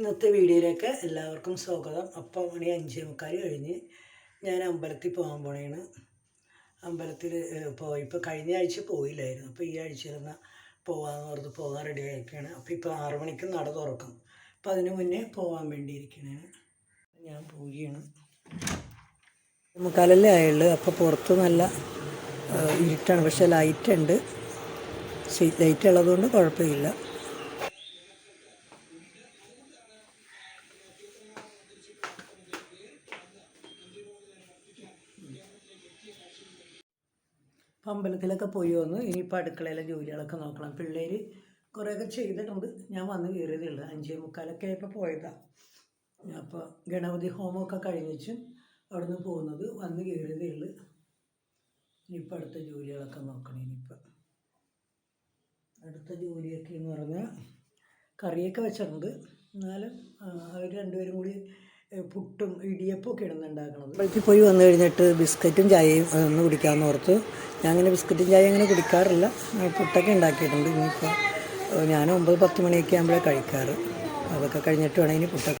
ഇന്നത്തെ വീഡിയോയിലേക്ക് എല്ലാവർക്കും സ്വാഗതം. അപ്പം മണി അഞ്ചേ മുക്കാൽ കഴിഞ്ഞ് ഞാൻ അമ്പലത്തിൽ പോകാൻ പോണേണ്. അമ്പലത്തിൽ പോയി. ഇപ്പോൾ കഴിഞ്ഞ ആഴ്ച പോയില്ലായിരുന്നു. അപ്പോൾ ഈ ആഴ്ച ഇരുന്ന പോകാമെന്ന് ഓർത്ത് പോകാൻ റെഡി ആയിരിക്കുകയാണ് അപ്പോൾ ഇപ്പോൾ ആറ് മണിക്ക് നട തുറക്കും. അപ്പോൾ അതിന് മുന്നേ പോകാൻ വേണ്ടിയിരിക്കണേ ഞാൻ പോവുകയാണ്. മുക്കാലല്ലേ ആയുള്ളൂ. അപ്പോൾ പുറത്ത് നല്ല ഇരുട്ടാണ്. പക്ഷേ ലൈറ്റ് ഉണ്ട്. ലൈറ്റ് ഉള്ളതുകൊണ്ട് കുഴപ്പമില്ല. അമ്പലത്തിലൊക്കെ പോയി വന്ന്. ഇനിയിപ്പോൾ അടുക്കളയിലെ ജോലികളൊക്കെ നോക്കണം. പിള്ളേർ കുറേയൊക്കെ ചെയ്തിട്ടുണ്ട്. ഞാൻ വന്ന് കയറിയതേ ഉള്ളൂ അഞ്ചേ മുക്കാലൊക്കെ ആയപ്പോൾ പോയതാണ് അപ്പോൾ ഗണപതി ഹോമമൊക്കെ കഴിഞ്ഞിച്ച് അവിടുന്ന് പോകുന്നത് വന്ന് കയറിയതേ ഉള്ളൂ ഇനിയിപ്പോൾ അടുത്ത ജോലികളൊക്കെ നോക്കണം ഇനിയിപ്പോൾ അടുത്ത ജോലിയൊക്കെ എന്ന് പറഞ്ഞാൽ കറിയൊക്കെ വെച്ചിട്ടുണ്ട്. എന്നാലും അവർ രണ്ടുപേരും കൂടി പുട്ടും ഇടിയപ്പൊക്കെ ഇടുന്നുണ്ടാക്കണത് അമ്പലത്തിൽ പോയി വന്നു കഴിഞ്ഞിട്ട് ബിസ്ക്കറ്റും ചായയും ഒന്ന് കുടിക്കാമെന്ന് ഓർത്ത്. ഞാൻ അങ്ങനെ ബിസ്ക്കറ്റും ചായ അങ്ങനെ കുടിക്കാറില്ല. പുട്ടൊക്കെ ഉണ്ടാക്കിയിട്ടുണ്ട്. ഇനിയിപ്പോൾ ഞാൻ ഒമ്പത് പത്ത് മണിയൊക്കെ ആകുമ്പോഴേ കഴിക്കാറ്. അതൊക്കെ കഴിഞ്ഞിട്ട് വേണം ഇനി പുട്ടൊക്കെ